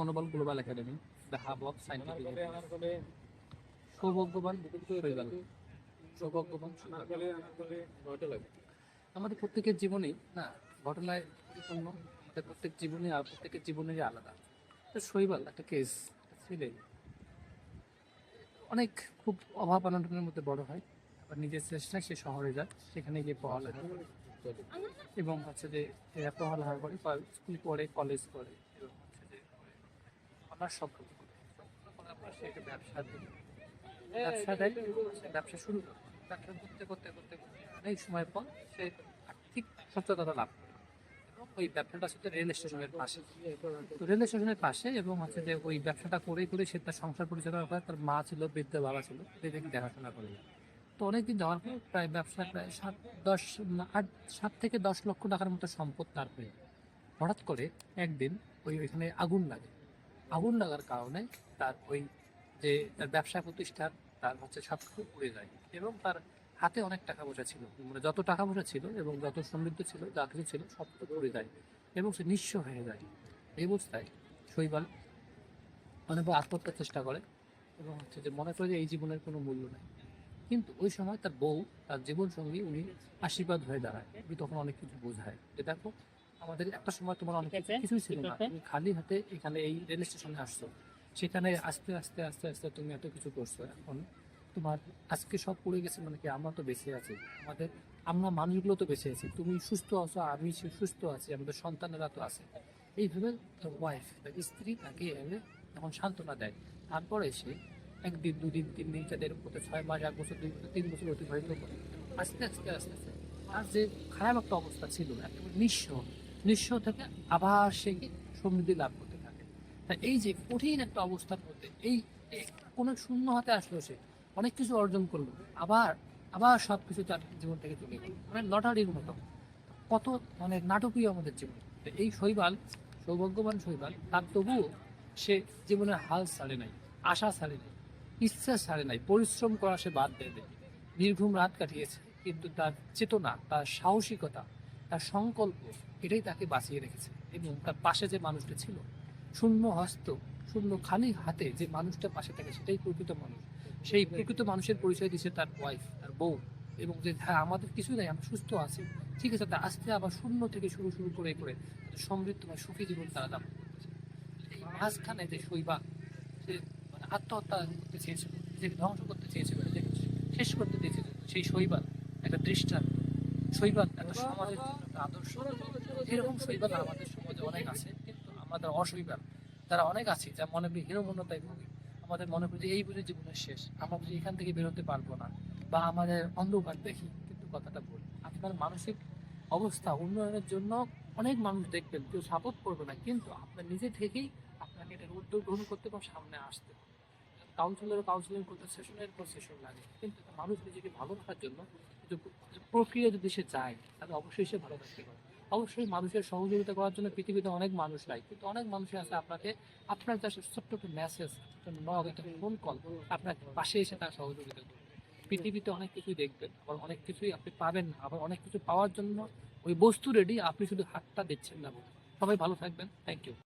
মনোবল global academy the hub of scientific সৌভাগ্যবান আমাদের প্রত্যেকের জীবনেই, না, ঘটনায় পরিপূর্ণ আমাদের প্রত্যেক জীবনে আর প্রত্যেকের জীবনেরই আলাদা। তো শৈবাল, একটা কেস ছেলে অনেক খুব অভাব অনটনের মধ্যে বড় হয়। আবার নিজের চেষ্টায় সে শহরে যায়, সেখানে গিয়ে পড়ালেখা এবং হচ্ছে যে পড়ালেখা করে স্কুল পড়ে কলেজ করে হচ্ছে যে অনার্স সব কিছু করে সবগুলো করার পর সে একটা ব্যবসা দিল ব্যবসাটাই ব্যবসা শুরু করে ব্যবসা করতে করতে করতে করতে অনেক সময় পর সে আর্থিক সচেতনতা লাভ করে। এবং ওই ব্যবসাটা হচ্ছে রেল স্টেশনের পাশে। তো রেল স্টেশনের পাশে এবং হচ্ছে যে ওই ব্যবসাটা করে করে সে তার সংসার পরিচালনা করে তার মা ছিল বৃদ্ধ বাবা ছিল এদেরকে দেখাশোনা করে। তো অনেকদিন যাওয়ার পর প্রায় ব্যবসা প্রায় সাত দশ আট সাত থেকে দশ লক্ষ টাকার মতো সম্পদ তার হয়ে হঠাৎ করে একদিন ওই ওইখানে আগুন লাগে। আগুন লাগার কারণে তার ওই যে তার ব্যবসা প্রতিষ্ঠান, তার হচ্ছে সব কিছু উড়ে যায় এবং তার হাতে অনেক টাকা পয়সা ছিল। মানে যত টাকা পয়সা ছিল এবং যত সমৃদ্ধ ছিল, যা কিছু ছিল, সব কিছু উড়ে যায় এবং সে নিঃস্ব হয়ে যায় এই অবস্থায় শৈবাল অনেকবার আত্মহত্যার চেষ্টা করে এবং হচ্ছে যে মনে করে যে এই জীবনের কোনো মূল্য নেই। কিন্তু ওই সময় তার বউ, তার জীবন সঙ্গী উনি আশীর্বাদ হয়ে দাঁড়ায়। উনি তখন অনেক কিছু বোঝায় যে দেখো আমাদের একটা সময় তোমার অনেক কিছু- কিছুই ছিল না। তুমি খালি হাতে এখানে এই রেল স্টেশনে আসছো। সেখানে আস্তে আস্তে আস্তে আস্তে তুমি এত কিছু করছ। এখন তোমার আজকে সব পড়ে গেছে মানে কি আমরা তো বেঁচে আছি। আমাদের আমরা মানুষগুলো তো বেঁচে আছি। তুমি সুস্থ আছো আমি সু- সুস্থ আছি আমাদের সন্তানেরা তো আছে। এইভাবে ওয়াইফ তার স্ত্রী তাকে এভাবে তখন সান্ত্বনা দেয়। তারপরে সে একদিন দুদিন তিন দিন চার দিন করতে ছয় মাস এক বছর দুই বছর, তিন বছর অতিবাহিত করে। আস্তে আস্তে আস্তে আস্তে। আর যে খারাপ একটা অবস্থা ছিল একেবারে নিঃস্ব। নিঃস্ব থেকে, আবার সে সমৃদ্ধি লাভ করতে থাকে। তা এই যে কঠিন একটা অবস্থার মধ্যে, এই কোনো শূন্য হাতে আসলো সে, অনেক কিছু অর্জন করল, আবার আবার সব কিছু তার জীবন থেকে চলে গেল। মানে লটারির মতো। কত মানে নাটকীয় আমাদের জীবন। এই শৈবাল, সৌভাগ্যবান শৈবাল, তার তবুও সে জীবনের হাল ছাড়ে নাই, আশা ছাড়ে নাই, ইচ্ছা ছাড়ে নাই, পরিশ্রম করা সে বাদ দিয়ে দেয় নির্ঘুম রাত কাটিয়েছে, কিন্তু তার চেতনা, তার সাহসিকতা তার সংকল্প এটাই তাকে বাঁচিয়ে রেখেছে। এবং তার পাশে যে মানুষটা ছিল, শূন্য হস্ত, শূন্য খালি হাতে যে মানুষটা পাশে থাকে সেটাই প্রকৃত মানুষ। সেই প্রকৃত মানুষের পরিচয় দিচ্ছে তার ওয়াইফ তার বউ এবং যে হ্যাঁ আমাদের কিছু নাই, আমরা সুস্থ আছি। ঠিক আছে, তা আস্তে আবার শূন্য থেকে শুরু শুরু করে করে সমৃদ্ধ বা সুখী জীবন তারা করতেছে এই মাঝখানে যে শৈবাল সে মানে আত্মহত্যা করতে চেয়েছিল যে ধ্বংস করতে চেয়েছিল যে শেষ করতে চেয়েছিল, সেই শৈবাল একটা দৃষ্টান্ত শৈবাল একটা সমাজের আদর্শ। এরকম শৈবাল আমাদের সমাজে অনেক আছে, কিন্তু আমাদের অশৈবাল, তারা অনেক আছে যা মনে করি হীনমন্যতায় ভুগে আমাদের মনে করি যে এই বুঝে জীবনের শেষ। আমরা বুঝি এখান থেকে বেরোতে পারব না, বা আমাদের অন্ধকার দেখি, কিন্তু কথাটা ভুল আপনার মানসিক অবস্থা উন্নয়নের জন্য অনেক মানুষ দেখবেন, কেউ সাপোর্ট করবে না, কিন্তু আপনার নিজে থেকেই আপনাকে এটার উদ্যোগ গ্রহণ করতে এবং সামনে আসতে কাউন্সিলর কাউন্সিলিং করতে সেশনের পর সেশন লাগে। কিন্তু মানুষ নিজেকে ভালো রাখার জন্য প্রক্রিয়া যদি সে চায়, তাহলে অবশ্যই সে ভালো থাকতে পারে। অবশ্যই মানুষের সহযোগিতা করার জন্য পৃথিবীতে অনেক মানুষ লাগে কিন্তু অনেক মানুষই আছে আপনাকে, আপনার কাছে ছোট্ট একটা মেসেজ নক একটা ফোন কল আপনার পাশে এসে তার সহযোগিতা করবে। পৃথিবীতে অনেক কিছুই দেখবেন, আবার অনেক কিছুই আপনি পাবেন না, আবার অনেক কিছু পাওয়ার জন্য ওই বস্তু রেডি আপনি শুধু হাতটা দিচ্ছেন না সবাই ভালো থাকবেন থ্যাংক ইউ